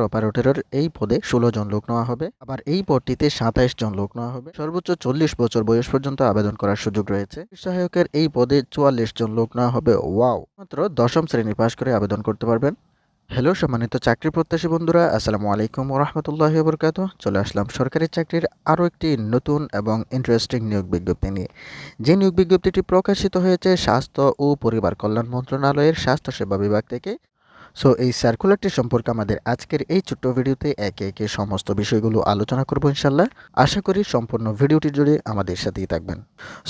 অপারেটরের এই পদে ষোলো জন লোক নেওয়া হবে। আবার এই পদটিতে সাতাইশ জন লোক নেওয়া হবে। সর্বোচ্চ চল্লিশ বছর বয়স পর্যন্ত আবেদন করার সুযোগ রয়েছে। সহায়কের এই পদে চুয়াল্লিশ জন লোক নেওয়া হবে। ওয়াও! মাত্র দশম শ্রেণি পাশ করে আবেদন করতে পারবেন। হ্যালো, সম্মানিত চাকরি প্রত্যাশী বন্ধুরা, আসসালামু আলাইকুম রহমতুল্লাহ বরকাত চলে আসলাম সরকারি চাকরির আরও একটি নতুন এবং ইন্টারেস্টিং নিয়োগ বিজ্ঞপ্তি নিয়ে। যে নিয়োগ বিজ্ঞপ্তিটি প্রকাশিত হয়েছে, স্বাস্থ্য ও পরিবার কল্যাণ মন্ত্রণালয়ের স্বাস্থ্যসেবা বিভাগ থেকে সো এই সার্কুলারটি সম্পর্কে আমাদের আজকের এই ছোট্ট ভিডিওতে একে একে সমস্ত বিষয়গুলো আলোচনা করব ইনশাল্লাহ। আশা করি সম্পূর্ণ ভিডিওটি জুড়ে আমাদের সাথেই থাকবেন।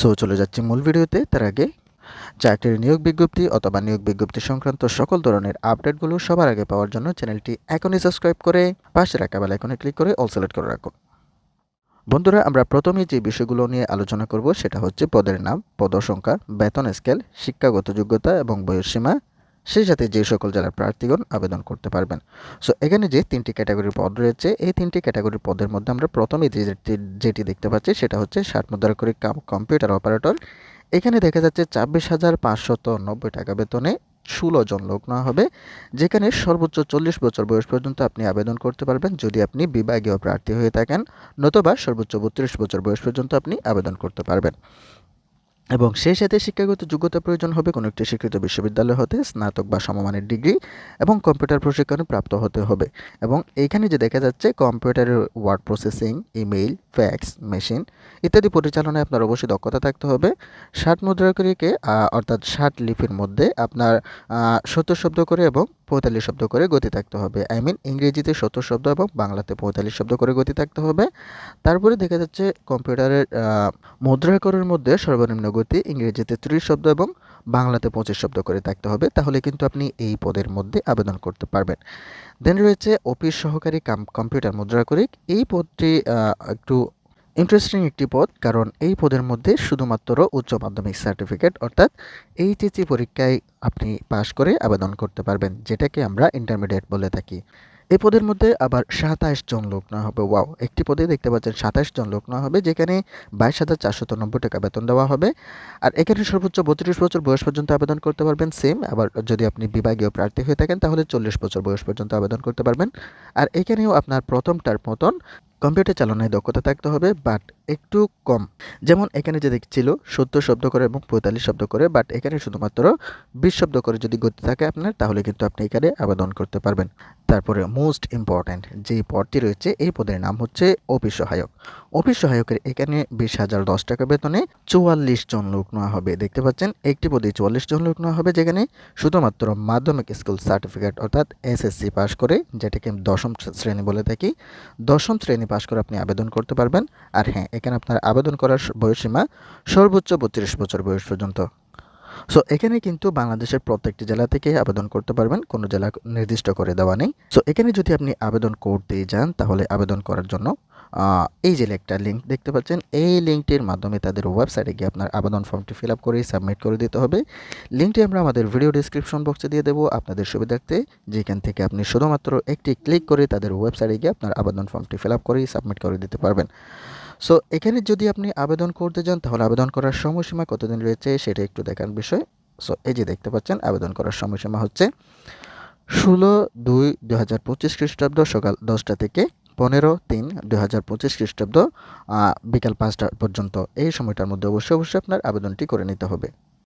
সো চলে যাচ্ছি মূল ভিডিওতে। তার আগে, চাকরির নিয়োগ বিজ্ঞপ্তি অথবা নিয়োগ বিজ্ঞপ্তি সংক্রান্ত সকল ধরনের আপডেটগুলো সবার আগে পাওয়ার জন্য চ্যানেলটি এখনই সাবস্ক্রাইব করে পাশে রাখা বেল আইকনে ক্লিক করে অল সিলেক্ট করে রাখুন। বন্ধুরা, আমরা প্রথমে যে বিষয়গুলো নিয়ে আলোচনা করব সেটা হচ্ছে পদের নাম পদসংখ্যা বেতন স্কেল, শিক্ষাগত যোগ্যতা এবং বয়সসীমা সেই সাথে যে সকল জেলার প্রার্থীগণ আবেদন করতে পারবেন। সো এখানে যে তিনটি ক্যাটাগরির পদ রয়েছে, এই তিনটি ক্যাটাগরির পদের মধ্যে আমরা প্রথমে যেটি যেটি দেখতে পাচ্ছি সেটা হচ্ছে ষাট মুদ্রা করে কম্পিউটার অপারেটর। এখানে দেখা যাচ্ছে ছাব্বিশ হাজার পাঁচশত নব্বই টাকা বেতনে ষোলো জন লোক নেওয়া হবে, যেখানে সর্বোচ্চ চল্লিশ বছর বয়স পর্যন্ত আপনি আবেদন করতে পারবেন যদি আপনি বিভাগীয় প্রার্থী হয়ে থাকেন, নতুবা সর্বোচ্চ বত্রিশ বছর বয়স পর্যন্ত আপনি আবেদন করতে পারবেন। এবং সেই সাথে শিক্ষাগত যোগ্যতা প্রয়োজন হবে কোনো একটি স্বীকৃত বিশ্ববিদ্যালয় হতে স্নাতক বা সমমানের ডিগ্রি এবং কম্পিউটার প্রশিক্ষণে প্রাপ্ত হতে হবে। এবং এইখানে যে দেখা যাচ্ছে, কম্পিউটারের word processing, email, fax, machine ইত্যাদি পরিচালনায় আপনার অবশ্যই দক্ষতা থাকতে হবে। ষাট মুদ্রাকরিকে অর্থাৎ ষাট লিপির মধ্যে আপনার সত্তর শব্দ করে এবং পঁয়তাল্লিশ শব্দ করে গতি থাকতে হবে। আই মিন ইংরেজিতে সত্তর শব্দ এবং বাংলাতে পঁয়তাল্লিশ শব্দ করে গতি থাকতে হবে। তারপরে দেখা যাচ্ছে, কম্পিউটারের মুদ্রাকরের মধ্যে সর্বনিম্ন গতি ইংরেজিতে ত্রিশ শব্দ এবং বাংলাতে পঁচিশ শব্দ করে থাকতে হবে, তাহলে কিন্তু আপনি এই পদের মধ্যে আবেদন করতে পারবেন। দেন রয়েছে অফিস সহকারী কাম, কম্পিউটার মুদ্রাকরিক এই পদটি একটু ইন্টারেস্টিং একটি পদ, কারণ এই পদের মধ্যে শুধুমাত্র উচ্চ মাধ্যমিক সার্টিফিকেট অর্থাৎ এইচএসি পরীক্ষায় আপনি পাশ করে আবেদন করতে পারবেন, যেটাকে আমরা ইন্টারমিডিয়েট বলে থাকি। এই পদের মধ্যে আবার সাতাশ জন লোক না হবে। ওয়াও, একটি পদে দেখতে পাচ্ছেন সাতাশ জন লোক না হবে, যেখানে বাইশ হাজার চারশত নব্বই টাকা বেতন দেওয়া হবে। আর এখানে সর্বোচ্চ বত্রিশ বছর বয়স পর্যন্ত আবেদন করতে পারবেন, সেম। আবার যদি আপনি বিভাগীয় প্রার্থী হয়ে থাকেন, তাহলে চল্লিশ বছর বয়স পর্যন্ত আবেদন করতে পারবেন। আর এখানেও আপনার প্রথমটার মতন কম্পিউটার চালনায় দক্ষতা থাকতে হবে, বাট একটু কম। যেমন এখানে যে দেখছিল, সত্তর শব্দ করে এবং পঁয়তাল্লিশ শব্দ করে, বাট এখানে শুধুমাত্র বিশ শব্দ করে যদি গতি থাকে আপনার, তাহলে কিন্তু আপনি এখানে আবেদন করতে পারবেন। তারপরে মোস্ট ইম্পর্ট্যান্ট যে পদটি রয়েছে, এই পদের নাম হচ্ছে অফিস সহায়ক। অফিস সহায়কের এখানে বিশ হাজার দশ টাকা বেতনে চুয়াল্লিশ জন লোক নেওয়া হবে। দেখতে পাচ্ছেন, একটি পদে চুয়াল্লিশ জন লোক নেওয়া হবে, যেখানে শুধুমাত্র মাধ্যমিক স্কুল সার্টিফিকেট অর্থাৎ এসএসসি পাশ করে, যেটাকে দশম শ্রেণি বলে থাকি, দশম শ্রেণি পাশ করে আপনি আবেদন করতে পারবেন। আর হ্যাঁ এখানে আপনার আবেদন করার বয়সীমা সর্বোচ্চ বত্রিশ বছর বয়স পর্যন্ত। সো এখানে কিন্তু বাংলাদেশের প্রত্যেকটি জেলা থেকে আবেদন করতে পারবেন, কোনো জেলা নির্দিষ্ট করে দেওয়া নেই। সো এখানে যদি আপনি আবেদন করতে যান, তাহলে আবেদন করার জন্য এই যে একটা লিঙ্ক দেখতে পাচ্ছেন, এই লিঙ্কটির মাধ্যমে তাদের ওয়েবসাইটে গিয়ে আপনার আবেদন ফর্মটি ফিল আপ করে সাবমিট করে দিতে হবে। লিঙ্কটি আমরা আমাদের ভিডিও ডিসক্রিপশন বক্সে দিয়ে দেবো। আপনাদের সুবিধার্থে যেখান থেকে আপনি শুধুমাত্র একটি ক্লিক করে তাদের ওয়েবসাইটে গিয়ে আপনার আবেদন ফর্মটি ফিল আপ করে সাবমিট করে দিতে পারবেন। সো এখানে যদি আপনি আবেদন করতে যান, তাহলে আবেদন করার সময়সীমা কতদিন রয়েছে সেটা একটু দেখার বিষয়। সো এই যে দেখতে পাচ্ছেন, আবেদন করার সময়সীমা হচ্ছে ষোলো দুই দু হাজার পঁচিশ খ্রিস্টাব্দ সকাল দশটা থেকে পনেরো তিন দু হাজার পঁচিশ খ্রিস্টাব্দ বিকাল পাঁচটা পর্যন্ত। এই সময়টার মধ্যে অবশ্যই অবশ্যই আপনার আবেদনটি করে নিতে হবে।